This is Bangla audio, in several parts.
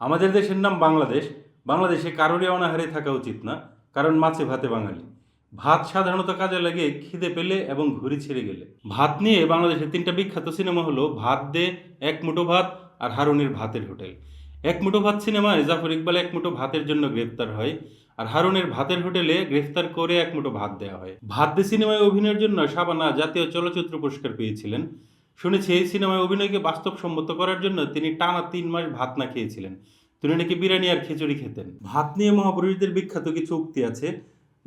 আমাদের দেশের নাম বাংলাদেশ। বাংলাদেশে কারোরই অনাহারে থাকা উচিত না, কারণ মাছে ভাতে বাঙালি। ভাত সাধারণত কাজে লাগে খিদে পেলে এবং ঘুরি ছেড়ে গেলে। ভাত নিয়ে বাংলাদেশের তিনটা বিখ্যাত সিনেমা হলো ভাত দে, এক মুঠো ভাত আর হারুনের ভাতের হোটেল। এক মুঠো ভাত সিনেমায় জাফর ইকবাল এক মুঠো ভাতের জন্য গ্রেপ্তার হয় আর হারুনের ভাতের হোটেলে গ্রেফতার করে এক মুঠো ভাত দেওয়া হয়। ভাত দে সিনেমায় অভিনয়ের জন্য শাবানা জাতীয় চলচ্চিত্র পুরস্কার পেয়েছিলেন। শুনেছি এই সিনেমায় অভিনয়কে বাস্তবসম্মত করার জন্য তিনি টানা তিন মাস ভাত না খেয়েছিলেন। তিনি নাকি বিরিয়ানি আর খিচুড়ি খেতেন। ভাত নিয়ে মহাপুরুষদের বিখ্যাত কিছু উক্তি আছে,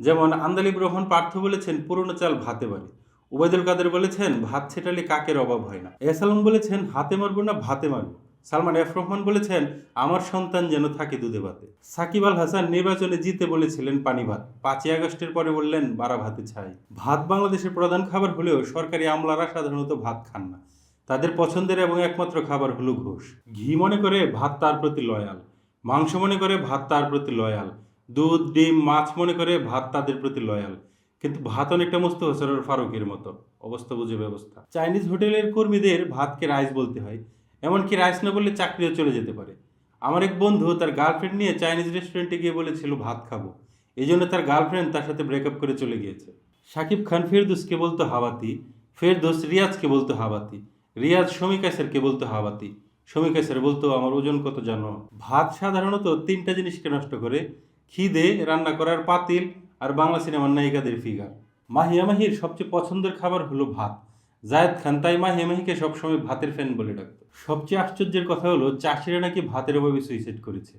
যেমন আন্দালিব রহমান পার্থ বলেছেন, পুরনো চাল ভাতে বাড়ি। উবায়দুল কাদের বলেছেন, ভাত ছেটালে কাকের অভাব হয় না। এসালম বলেছেন, হাতে মারবো না, ভাতে মারবো। সালমান এফ রহমান বলেছেন, আমার সন্তান যেন থাকে দুধে ভাতে। সাকিব আল হাসান নির্বাচনে জিতে বলেছিলেন পানি ভাত। পাঁচই আগস্টের পরে বললেন, বারা ভাতে ছাই ভাত বাংলাদেশের প্রধান খাবার হলেও সরকারি আমলারা সাধারণত ভাত খান না। তাদের পছন্দের এবং একমাত্র খাবার হলো ঘোষ। ঘি মনে করে ভাত তার প্রতি লয়াল। মাংস মনে করে ভাত তার প্রতি লয়াল। দুধ, ডিম, মাছ মনে করে ভাত তাদের প্রতি লয়াল। কিন্তু ভাত অনেকটা মস্ত হোসেনের ফারুকের মতো। অবস্থা বুঝে ব্যবস্থা। চাইনিজ হোটেলের কর্মীদের ভাতকে রাইস বলতে হয়। এমনকি রাইস না বললে চাকরিও চলে যেতে পারে। আমার এক বন্ধু তার গার্লফ্রেন্ড নিয়ে চাইনিজ রেস্টুরেন্টে গিয়ে বলেছিল, ভাত খাব। এই জন্য তার গার্লফ্রেন্ড তার সাথে ব্রেকআপ করে চলে গিয়েছে। শাকিব খান ফেরদুসকে বলতো হাওয়াতি, ফেরদোস রিয়াজকে বলতো হাওয়াতি, রিয়াজ শমিকা স্যারকে বলতো হাওয়াতি। স্যার বলতো, আমার ওজন কত জানো? ভাত সাধারণত তিনটা জিনিসকে নষ্ট করে, খিদে, রান্না করার পাতিল আর বাংলা সিনেমার নায়িকাদের ফিগার। মাহিয়া মাহির সবচেয়ে পছন্দের খাবার হলো ভাত। জায়েদ খান তাই মাহিয়া মাহিকে সবসময় ভাতের ফ্যান বলে ডাকতো। সবচেয়ে আশ্চর্যের কথা হলো, চাষিরা নাকি ভাতের অভাবে সুইসাইড করেছে।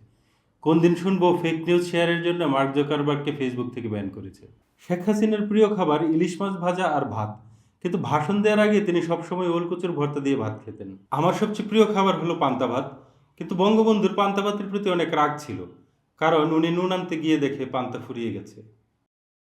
কোন দিন শুনব ফেক নিউজ শেয়ারের জন্য মার্ক জোকারবার্গকে ফেসবুক থেকে ব্যান করেছে। শেখ হাসিনার প্রিয় খাবার ইলিশ মাছ ভাজা আর ভাত। কিন্তু ভাষণ দেওয়ার আগে তিনি সবসময় ওলকচুর ভর্তা দিয়ে ভাত খেতেন। আমার সবচেয়ে প্রিয় খাবার হলো পান্তা ভাত। কিন্তু বঙ্গবন্ধুর পান্তা ভাতের প্রতি অনেক রাগ ছিল। কারণ উনি নুন আনতে গিয়ে দেখে পান্তা ফুরিয়ে গেছে।